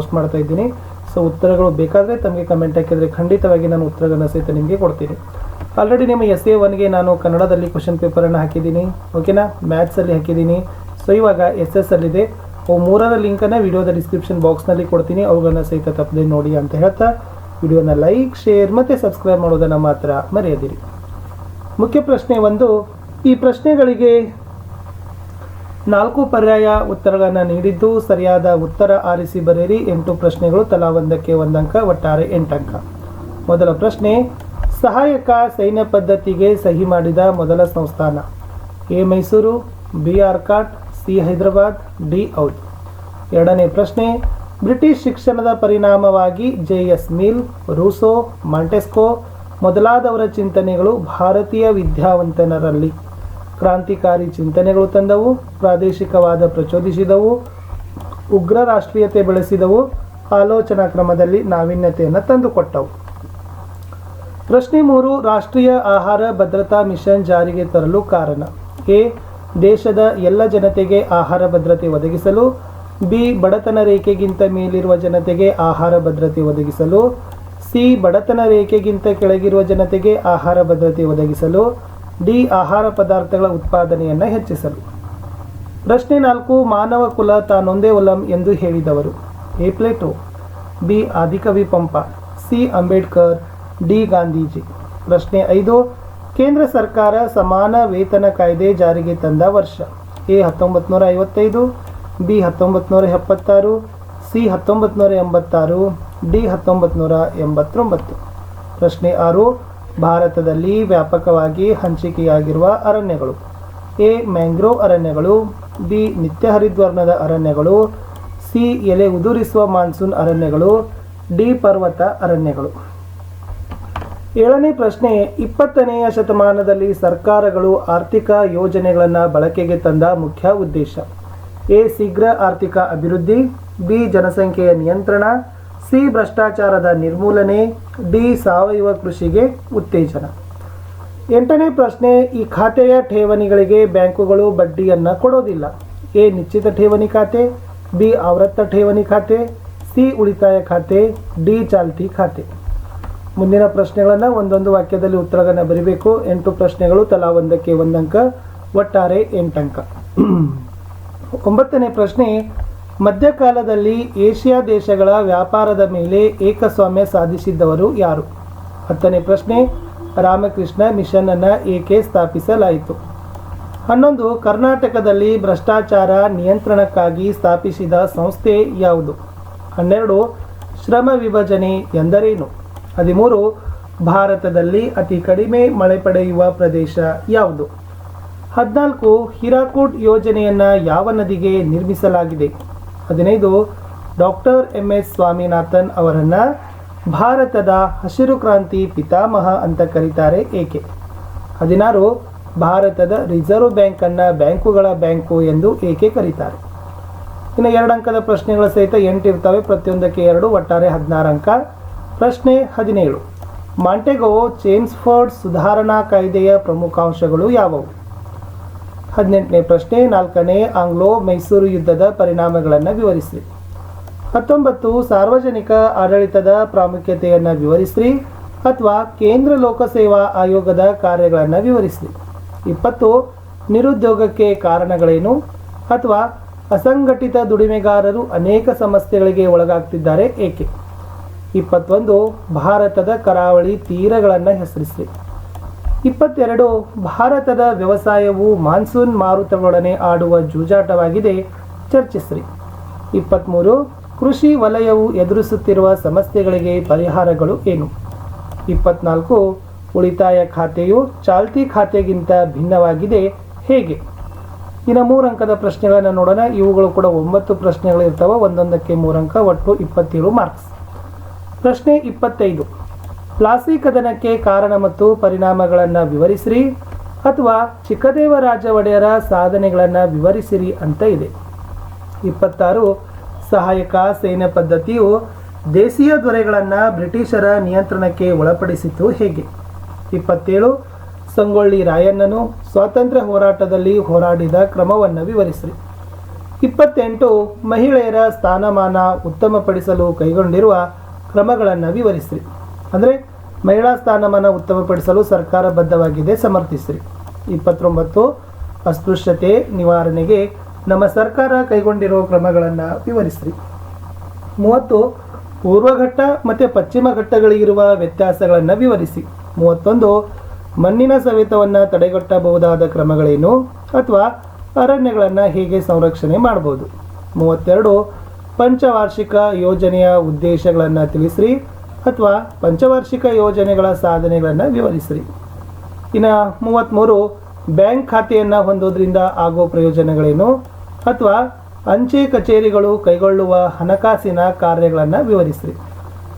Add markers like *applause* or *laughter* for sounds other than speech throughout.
Post ಮಾಡ್ತಾ ಇದ್ದೀನಿ. So ಉತ್ತರಗಳು ಬೇಕಾದರೆ ತಮಗೆ ಕಮೆಂಟ್ ಹಾಕಿದರೆ ಖಂಡಿತವಾಗಿ ನಾನು ಉತ್ತರಗಳನ್ನು ಸಹಿತ ನಿಮಗೆ ಕೊಡ್ತೀನಿ. ಆಲ್ರೆಡಿ ನಿಮ್ಮ ಎಸ್ ಎ ಒನ್ಗೆ ನಾನು ಕನ್ನಡದಲ್ಲಿ ಕ್ವಶನ್ ಪೇಪರನ್ನು ಹಾಕಿದ್ದೀನಿ. ಓಕೆನಾ ಮ್ಯಾಥ್ಸಲ್ಲಿ ಹಾಕಿದ್ದೀನಿ. ಸೊ ಇವಾಗ ಎಸ್ ಎಸ್ ಅಲ್ಲಿದೆ ಓ ಮೂರರ ಲಿಂಕನ್ನು ವಿಡಿಯೋದ ಡಿಸ್ಕ್ರಿಪ್ಷನ್ ಬಾಕ್ಸ್ನಲ್ಲಿ ಕೊಡ್ತೀನಿ. ಅವುಗಳನ್ನು ಸಹಿತ ತಪ್ಪದೆ ನೋಡಿ ಅಂತ ಹೇಳ್ತಾ ವಿಡಿಯೋನ ಲೈಕ್ ಶೇರ್ ಮತ್ತು ಸಬ್ಸ್ಕ್ರೈಬ್ ಮಾಡೋದನ್ನು ಮಾತ್ರ ಮರೆಯದಿರಿ. ಮುಖ್ಯ ಪ್ರಶ್ನೆ ಒಂದು, ಈ ಪ್ರಶ್ನೆಗಳಿಗೆ ನಾಲ್ಕು ಪರ್ಯಾಯ ಉತ್ತರಗಳನ್ನು ನೀಡಿದ್ದು ಸರಿಯಾದ ಉತ್ತರ ಆರಿಸಿ ಬರೆಯಿರಿ. ಎಂಟು ಪ್ರಶ್ನೆಗಳು ತಲಾ ಒಂದಕ್ಕೆ ಒಂದಂಕ, ಒಟ್ಟಾರೆ ಎಂಟಂಕ. ಮೊದಲ ಪ್ರಶ್ನೆ, ಸಹಾಯಕ ಸೈನ್ಯ ಪದ್ಧತಿಗೆ ಸಹಿ ಮಾಡಿದ ಮೊದಲ ಸಂಸ್ಥಾನ. A Mysore, B Arcot C Hyderabad, D Oudh ಎರಡನೇ ಪ್ರಶ್ನೆ, ಬ್ರಿಟಿಷ್ ಶಿಕ್ಷಣದ ಪರಿಣಾಮವಾಗಿ J S Mill, Rousseau, Montesquieu ಮೊದಲಾದವರ ಚಿಂತನೆಗಳು ಭಾರತೀಯ ವಿದ್ಯಾವಂತನರಲ್ಲಿ ಕ್ರಾಂತಿಕಾರಿ ಚಿಂತನೆಗಳು ತಂದವು, ಪ್ರಾದೇಶಿಕವಾದ ಪ್ರಚೋದಿಸಿದವು, ಉಗ್ರ ರಾಷ್ಟ್ರೀಯತೆ ಬೆಳೆಸಿದವು, ಆಲೋಚನಾ ಕ್ರಮದಲ್ಲಿ ನಾವೀನ್ಯತೆಯನ್ನು ತಂದುಕೊಟ್ಟವು. ಪ್ರಶ್ನೆ ಮೂರು, ರಾಷ್ಟ್ರೀಯ ಆಹಾರ ಭದ್ರತಾ ಮಿಷನ್ ಜಾರಿಗೆ ತರಲು ಕಾರಣ. ಎ, ದೇಶದ ಎಲ್ಲ ಜನತೆಗೆ ಆಹಾರ ಭದ್ರತೆ ಒದಗಿಸಲು. ಬಿ, ಬಡತನ ರೇಖೆಗಿಂತ ಮೇಲಿರುವ ಜನತೆಗೆ ಆಹಾರ ಭದ್ರತೆ ಒದಗಿಸಲು. ಸಿ, ಬಡತನ ರೇಖೆಗಿಂತ ಕೆಳಗಿರುವ ಜನತೆಗೆ ಆಹಾರ ಭದ್ರತೆ ಒದಗಿಸಲು. ಡಿ ಆಹಾರ ಪದಾರ್ಥಗಳ ಉತ್ಪಾದನೆಯನ್ನು ಹೆಚ್ಚಿಸಲು. ಪ್ರಶ್ನೆ ನಾಲ್ಕು, ಮಾನವ ಕುಲ ತಾನೊಂದೇ ಒಲಂ ಎಂದು ಹೇಳಿದವರು. A Plato. ಬಿ ಆದಿಕವಿ ಪಂಪ ಸಿ, ಅಂಬೇಡ್ಕರ್. ಡಿ, ಗಾಂಧೀಜಿ. ಪ್ರಶ್ನೆ ಐದು, ಕೇಂದ್ರ ಸರ್ಕಾರ ಸಮಾನ ವೇತನ ಕಾಯ್ದೆ ಜಾರಿಗೆ ತಂದ ವರ್ಷ. ಎ ಹತ್ತೊಂಬತ್ತು ಐವತ್ತೈದು. ಬಿ ಹತ್ತೊಂಬತ್ತು ಎಪ್ಪತ್ತಾರು. ಸಿ ಹತ್ತೊಂಬತ್ತು ಎಂಬತ್ತಾರು. ಡಿ ಹತ್ತೊಂಬತ್ತು ಎಂಬತ್ತೊಂಬತ್ತು. ಪ್ರಶ್ನೆ ಆರು ಭಾರತದಲ್ಲಿ ವ್ಯಾಪಕವಾಗಿ ಹಂಚಿಕೆಯಾಗಿರುವ ಅರಣ್ಯಗಳು. ಎ. ಮ್ಯಾಂಗ್ರೋವ್ ಅರಣ್ಯಗಳು, ಬಿ. ನಿತ್ಯಹರಿದ್ವರ್ಣದ ಅರಣ್ಯಗಳು, ಸಿ. ಎಲೆ ಉದುರಿಸುವ ಮಾನ್ಸೂನ್ ಅರಣ್ಯಗಳು, ಡಿ. ಪರ್ವತ ಅರಣ್ಯಗಳು. ಏಳನೇ ಪ್ರಶ್ನೆ, ಇಪ್ಪತ್ತನೆಯ ಶತಮಾನದಲ್ಲಿ ಸರ್ಕಾರಗಳು ಆರ್ಥಿಕ ಯೋಜನೆಗಳನ್ನು ಬಳಕೆಗೆ ತಂದ ಮುಖ್ಯ ಉದ್ದೇಶ. ಎ. ಶೀಘ್ರ ಆರ್ಥಿಕ ಅಭಿವೃದ್ಧಿ, ಬಿ. ಜನಸಂಖ್ಯೆಯ ನಿಯಂತ್ರಣ ಸಿ ಭ್ರಷ್ಟಾಚಾರದ ನಿರ್ಮೂಲನೆ, ಡಿ ಸಾವಯವ ಕೃಷಿಗೆ ಉತ್ತೇಜನ. ಎಂಟನೇ ಪ್ರಶ್ನೆ, ಈ ಖಾತೆಯ ಠೇವಣಿಗಳಿಗೆ ಬ್ಯಾಂಕುಗಳು ಬಡ್ಡಿಯನ್ನು ಕೊಡೋದಿಲ್ಲ. ಎ, ನಿಶ್ಚಿತ ಠೇವಣಿ ಖಾತೆ, ಬಿ, ಆವೃತ್ತ ಠೇವಣಿ ಖಾತೆ, ಸಿ, ಉಳಿತಾಯ ಖಾತೆ, ಡಿ, ಚಾಲ್ತಿ ಖಾತೆ. ಮುಂದಿನ ಪ್ರಶ್ನೆಗಳನ್ನು ಒಂದೊಂದು ವಾಕ್ಯದಲ್ಲಿ ಉತ್ತರಗಳನ್ನು ಬರೀಬೇಕು. ಎಂಟು ಪ್ರಶ್ನೆಗಳು, ತಲಾ ಒಂದಕ್ಕೆ ಒಂದಂಕ, ಒಟ್ಟಾರೆ ಎಂಟಂಕ. *clears throat* ಒಂಬತ್ತನೇ ಪ್ರಶ್ನೆ ಮಧ್ಯಕಾಲದಲ್ಲಿ ಏಷ್ಯಾ ದೇಶಗಳ ವ್ಯಾಪಾರದ ಮೇಲೆ ಏಕಸ್ವಾಮ್ಯ ಸಾಧಿಸಿದ್ದವರು ಯಾರು? ಹತ್ತನೇ ಪ್ರಶ್ನೆ, ರಾಮಕೃಷ್ಣ ಮಿಷನ್ ಅನ್ನು ಏಕೆ ಸ್ಥಾಪಿಸಲಾಯಿತು? ಹನ್ನೊಂದು, ಕರ್ನಾಟಕದಲ್ಲಿ ಭ್ರಷ್ಟಾಚಾರ ನಿಯಂತ್ರಣಕ್ಕಾಗಿ ಸ್ಥಾಪಿಸಿದ ಸಂಸ್ಥೆ ಯಾವುದು? ಹನ್ನೆರಡು, ಶ್ರಮ ವಿಭಜನೆ ಎಂದರೇನು? ಹದಿಮೂರು, ಭಾರತದಲ್ಲಿ ಅತಿ ಕಡಿಮೆ ಮಳೆ ಪಡೆಯುವ ಪ್ರದೇಶ ಯಾವುದು? ಹದಿನಾಲ್ಕು, ಹಿರಾಕೂಟ್ ಯೋಜನೆಯನ್ನು ಯಾವ ನದಿಗೆ ನಿರ್ಮಿಸಲಾಗಿದೆ? ಹದಿನೈದು ಡಾಕ್ಟರ್ ಎಂ ಎಸ್ ಸ್ವಾಮಿನಾಥನ್ ಅವರನ್ನು ಭಾರತದ ಹಸಿರು ಕ್ರಾಂತಿ ಪಿತಾಮಹ ಅಂತ ಕರೀತಾರೆ ಏಕೆ? ಹದಿನಾರು, ಭಾರತದ ರಿಸರ್ವ್ ಬ್ಯಾಂಕನ್ನು ಬ್ಯಾಂಕುಗಳ ಬ್ಯಾಂಕು ಎಂದು ಏಕೆ ಕರೀತಾರೆ? ಇನ್ನು ಎರಡು ಅಂಕದ ಪ್ರಶ್ನೆಗಳ ಸಹಿತ ಎಂಟು ಇರ್ತವೆ, ಪ್ರತಿಯೊಂದಕ್ಕೆ ಎರಡು, ಒಟ್ಟಾರೆ ಹದಿನಾರು ಅಂಕ. ಪ್ರಶ್ನೆ ಹದಿನೇಳು ಮಾಂಟೆಗೋ ಚೇಮ್ಸ್ಫರ್ಡ್ ಸುಧಾರಣಾ ಕಾಯ್ದೆಯ ಪ್ರಮುಖಾಂಶಗಳು ಯಾವುವು? ಹದಿನೆಂಟನೇ ಪ್ರಶ್ನೆ, ನಾಲ್ಕನೇ ಆಂಗ್ಲೋ ಮೈಸೂರು ಯುದ್ಧದ ಪರಿಣಾಮಗಳನ್ನು ವಿವರಿಸ್ರಿ. ಹತ್ತೊಂಬತ್ತು, ಸಾರ್ವಜನಿಕ ಆಡಳಿತದ ಪ್ರಾಮುಖ್ಯತೆಯನ್ನು ವಿವರಿಸ್ರಿ ಅಥವಾ ಕೇಂದ್ರ ಲೋಕಸೇವಾ ಆಯೋಗದ ಕಾರ್ಯಗಳನ್ನು ವಿವರಿಸ್ರಿ. ಇಪ್ಪತ್ತು, ನಿರುದ್ಯೋಗಕ್ಕೆ ಕಾರಣಗಳೇನು ಅಥವಾ ಅಸಂಘಟಿತ ದುಡಿಮೆಗಾರರು ಅನೇಕ ಸಮಸ್ಯೆಗಳಿಗೆ ಒಳಗಾಗ್ತಿದ್ದಾರೆ ಏಕೆ? ಇಪ್ಪತ್ತೊಂದು, ಭಾರತದ ಕರಾವಳಿ ತೀರಗಳನ್ನು ಹೆಸರಿಸಿ ಇಪ್ಪತ್ತೆರಡು, ಭಾರತದ ವ್ಯವಸಾಯವು ಮಾನ್ಸೂನ್ ಮಾರುತಗಳೊಡನೆ ಆಡುವ ಜೂಜಾಟವಾಗಿದೆ. ಚರ್ಚಿಸ್ರಿ. ಇಪ್ಪತ್ತ್ಮೂರು ಕೃಷಿ ವಲಯವು ಎದುರಿಸುತ್ತಿರುವ ಸಮಸ್ಯೆಗಳಿಗೆ ಪರಿಹಾರಗಳು ಏನು? ಇಪ್ಪತ್ನಾಲ್ಕು, ಉಳಿತಾಯ ಖಾತೆಯು ಚಾಲ್ತಿ ಖಾತೆಗಿಂತ ಭಿನ್ನವಾಗಿದೆ. ಹೇಗೆ? ಇನ್ನು ಮೂರು ಅಂಕದ ಪ್ರಶ್ನೆಗಳನ್ನು ನೋಡೋಣ. ಇವುಗಳು ಕೂಡ ಒಂಬತ್ತು ಪ್ರಶ್ನೆಗಳು ಇರ್ತವೆ ಒಂದೊಂದಕ್ಕೆ ಮೂರಂಕ ಒಟ್ಟು ಇಪ್ಪತ್ತೇಳು ಮಾರ್ಕ್ಸ್ ಪ್ರಶ್ನೆ ಇಪ್ಪತ್ತೈದು. ಪ್ಲಾಸಿ ಕದನಕ್ಕೆ ಕಾರಣ ಮತ್ತು ಪರಿಣಾಮಗಳನ್ನು ವಿವರಿಸಿರಿ ಅಥವಾ ಚಿಕ್ಕದೇವರಾಜ ಒಡೆಯರ ಸಾಧನೆಗಳನ್ನು ವಿವರಿಸಿರಿ ಅಂತ ಇದೆ. ಇಪ್ಪತ್ತಾರು, ಸಹಾಯಕ ಸೇನೆ ಪದ್ಧತಿಯು ದೇಶೀಯ ದೊರೆಗಳನ್ನು ಬ್ರಿಟಿಷರ ನಿಯಂತ್ರಣಕ್ಕೆ ಒಳಪಡಿಸಿತು ಹೇಗೆ? ಇಪ್ಪತ್ತೇಳು, ಸಂಗೊಳ್ಳಿ ರಾಯಣ್ಣನು ಸ್ವಾತಂತ್ರ್ಯ ಹೋರಾಟದಲ್ಲಿ ಹೋರಾಡಿದ ಕ್ರಮವನ್ನು ವಿವರಿಸಿರಿ. ಇಪ್ಪತ್ತೆಂಟು, ಮಹಿಳೆಯರ ಸ್ಥಾನಮಾನ ಉತ್ತಮಪಡಿಸಲು ಕೈಗೊಂಡಿರುವ ಕ್ರಮಗಳನ್ನು ವಿವರಿಸಿರಿ. ಅಂದರೆ ಮಹಿಳಾ ಸ್ಥಾನಮಾನ ಉತ್ತಮಪಡಿಸಲು ಸರ್ಕಾರ ಬದ್ಧವಾಗಿದೆ. ಸಮರ್ಥಿಸ್ರಿ. ಇಪ್ಪತ್ತೊಂಬತ್ತು, ಅಸ್ಪೃಶ್ಯತೆ ನಿವಾರಣೆಗೆ ನಮ್ಮ ಸರ್ಕಾರ ಕೈಗೊಂಡಿರುವ ಕ್ರಮಗಳನ್ನು ವಿವರಿಸ್ರಿ. ಮೂವತ್ತು, ಪೂರ್ವಘಟ್ಟ ಮತ್ತು ಪಶ್ಚಿಮ ಘಟ್ಟಗಳಿಗಿರುವ ವ್ಯತ್ಯಾಸಗಳನ್ನು ವಿವರಿಸಿ. ಮೂವತ್ತೊಂದು, ಮಣ್ಣಿನ ಸವೆತವನ್ನು ತಡೆಗಟ್ಟಬಹುದಾದ ಕ್ರಮಗಳೇನು ಅಥವಾ ಅರಣ್ಯಗಳನ್ನು ಹೇಗೆ ಸಂರಕ್ಷಣೆ ಮಾಡ್ಬೋದು? ಮೂವತ್ತೆರಡು, ಪಂಚವಾರ್ಷಿಕ ಯೋಜನೆಯ ಉದ್ದೇಶಗಳನ್ನು ತಿಳಿಸ್ರಿ. ಅಥವಾ ಪಂಚವಾರ್ಷಿಕ ಯೋಜನೆಗಳ ಸಾಧನೆಗಳನ್ನು ವಿವರಿಸ್ರಿ. ಇನ್ನು ಮೂವತ್ತ್ಮೂರು ಬ್ಯಾಂಕ್ ಖಾತೆಯನ್ನು ಹೊಂದೋದ್ರಿಂದ ಆಗೋ ಪ್ರಯೋಜನಗಳೇನು? ಅಥವಾ ಅಂಚೆ ಕಚೇರಿಗಳು ಕೈಗೊಳ್ಳುವ ಹಣಕಾಸಿನ ಕಾರ್ಯಗಳನ್ನು ವಿವರಿಸ್ರಿ.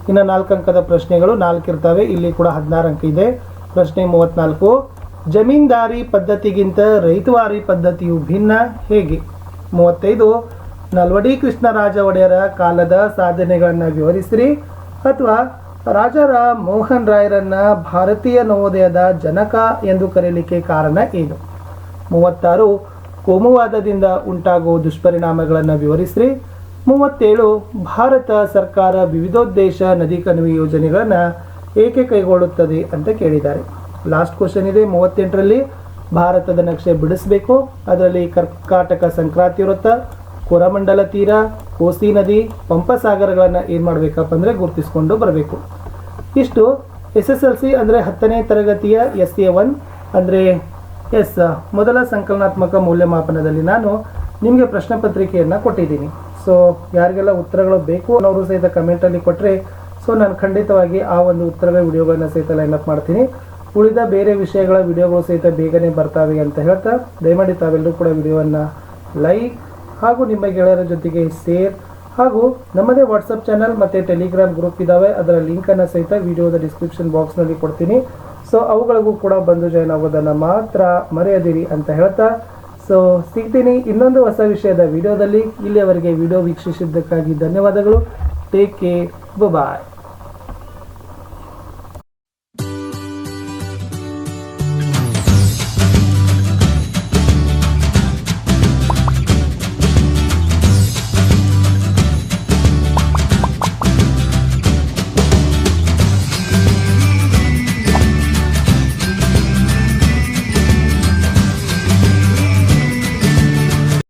ಇನ್ನು ನಾಲ್ಕು ಅಂಕದ ಪ್ರಶ್ನೆಗಳು ನಾಲ್ಕು ಇರ್ತವೆ ಇಲ್ಲಿ ಕೂಡ ಹದಿನಾರು ಅಂಕ ಇದೆ. ಪ್ರಶ್ನೆ ಮೂವತ್ತ್ನಾಲ್ಕು ಜಮೀನ್ದಾರಿ ಪದ್ಧತಿಗಿಂತ ರೈತವಾರಿ ಪದ್ಧತಿಯು ಭಿನ್ನ, ಹೇಗೆ? ಮೂವತ್ತೈದು, ನಲ್ವಡಿ ಕೃಷ್ಣರಾಜ ಒಡೆಯರ ಕಾಲದ ಸಾಧನೆಗಳನ್ನು ವಿವರಿಸಿರಿ. ಅಥವಾ ರಾಜರ ಮೋಹನ್ ರಾಯರನ್ನ ಭಾರತೀಯ ನವೋದಯದ ಜನಕ ಎಂದು ಕರೆಯಲಿಕ್ಕೆ ಕಾರಣ ಏನು? ಮೂವತ್ತಾರು, ಕೋಮುವಾದದಿಂದ ಉಂಟಾಗುವ ದುಷ್ಪರಿಣಾಮಗಳನ್ನು ವಿವರಿಸ್ರಿ. ಮೂವತ್ತೇಳು, ಭಾರತ ಸರ್ಕಾರ ವಿವಿಧೋದ್ದೇಶ ನದಿ ಕಣಿವೆ ಯೋಜನೆಗಳನ್ನು ಏಕೆ ಕೈಗೊಳ್ಳುತ್ತದೆ ಅಂತ ಕೇಳಿದ್ದಾರೆ. ಲಾಸ್ಟ್ ಕ್ವಶನ್ ಇದೆ ಮೂವತ್ತೆಂಟರಲ್ಲಿ. ಭಾರತದ ನಕ್ಷೆ ಬಿಡಿಸಬೇಕು. ಅದರಲ್ಲಿ ಕರ್ಕಾಟಕ ಸಂಕ್ರಾಂತಿ ವೃತ್ತ ಕೊರಮಂಡಲ ತೀರ, ಕೋಸಿ ನದಿ ಪಂಪಸಾಗರಗಳನ್ನು ಏನು ಮಾಡಬೇಕಪ್ಪ ಅಂದರೆ ಗುರುತಿಸ್ಕೊಂಡು ಬರಬೇಕು. ಇಷ್ಟು ಎಸ್ ಎಸ್ ಎಲ್ ಸಿ ಅಂದರೆ ಹತ್ತನೇ ತರಗತಿಯ ಎಸ್ ಎ ಒನ್ ಅಂದರೆ ಎಸ್, ಮೊದಲ ಸಂಕಲನಾತ್ಮಕ ಮೌಲ್ಯಮಾಪನದಲ್ಲಿ ನಾನು ನಿಮಗೆ ಪ್ರಶ್ನೆ ಪತ್ರಿಕೆಯನ್ನು ಕೊಟ್ಟಿದ್ದೀನಿ. ಸೊ ಯಾರಿಗೆಲ್ಲ ಉತ್ತರಗಳು ಬೇಕು ಅನ್ನೋರು ಸಹಿತ ಕಮೆಂಟಲ್ಲಿ ಕೊಟ್ಟರೆ ಸೊ ನಾನು ಖಂಡಿತವಾಗಿ ಆ ಒಂದು ಉತ್ತರಗಳ ವಿಡಿಯೋಗಳನ್ನು ಸಹಿತ ಲೈನಪ್ ಮಾಡ್ತೀನಿ. ಉಳಿದ ಬೇರೆ ವಿಷಯಗಳ ವಿಡಿಯೋಗಳು ಸಹಿತ ಬೇಗನೆ ಬರ್ತಾವೆ ಅಂತ ಹೇಳ್ತಾ, ದಯಮಾಡಿ ತಾವೆಲ್ಲರೂ ಕೂಡ ವಿಡಿಯೋವನ್ನು ಲೈಕ್ ಹಾಗೂ ನಿಮ್ಮ ಗೆಳೆಯರ ಜೊತೆಗೆ ಶೇರ್ ಹಾಗೂ ನಮ್ಮದೇ ವಾಟ್ಸಪ್ ಚಾನಲ್ ಮತ್ತು ಟೆಲಿಗ್ರಾಮ್ ಗ್ರೂಪ್ ಇದ್ದಾವೆ ಅದರ ಲಿಂಕನ್ನು ಸಹಿತ ವಿಡಿಯೋದ ಡಿಸ್ಕ್ರಿಪ್ಷನ್ ಬಾಕ್ಸ್ನಲ್ಲಿ ಕೊಡ್ತೀನಿ. ಸೊ ಅವುಗಳಿಗೂ ಕೂಡ ಬಂದು ಜಾಯ್ನ್ ಆಗೋದನ್ನು ಮಾತ್ರ ಮರೆಯದಿರಿ ಅಂತ ಹೇಳ್ತಾ. ಸೊ ಸಿಗ್ತೀನಿ ಇನ್ನೊಂದು ಹೊಸ ವಿಷಯದ ವಿಡಿಯೋದಲ್ಲಿ ಇಲ್ಲಿಯವರೆಗೆ ವಿಡಿಯೋ ವೀಕ್ಷಿಸಿದ್ದಕ್ಕಾಗಿ ಧನ್ಯವಾದಗಳು. Take care bye